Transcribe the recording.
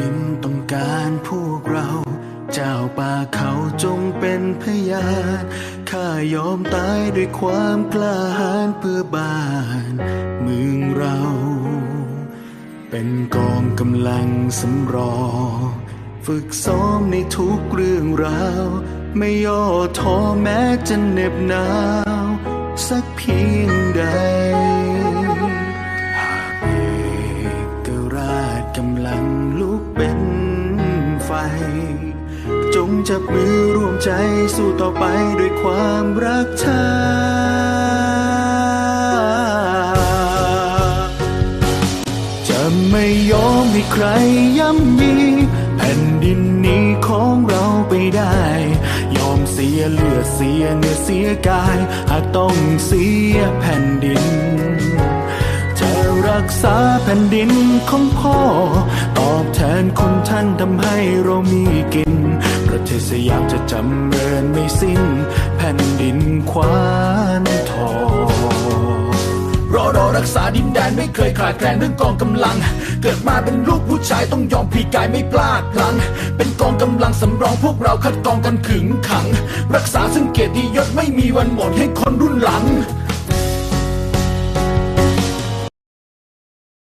ดิ่มต้องกานพวกเรา เจ้าป่าเขาจงเป็นพยานข้ายอมตายด้วยความกล้าหาญเพื่อบ้านเมืองเรา เป็นกองกำลังสำรองฝึกซ้อมในทุกเรื่องราว ไม่ย่อท้อแม้จะเหน็บหนาว สักเพียงใด จงจับมือร่วมใจสู้ต่อไปด้วยความรักชาติจะไม่ยอมให้ใครย่ำยีแผ่นดินนี้ของเราไปได้ ยอมเสียเลือดเสียเนื้อเสียกาย หากต้องเสียแผ่นดิน จะรักษาแผ่นดินของพ่อต นคนท่านทำให้เรามีกิน ประเทศสยามจะจำเริญไม่สิ้น แผ่นดินควานทองรอรอรักษาดินแดนไม่เคยขาดแคลนเรื่องกองกำลัง เกิดมาเป็นลูกผู้ชายต้องยอมพีกายไม่พลาดพลัง เป็นกองกำลังสำรองพวกเราคัดกรองกันขึงขัง รักษาซึ่งเกียรติยศไม่มีวันหมดให้คนรุ่นหลัง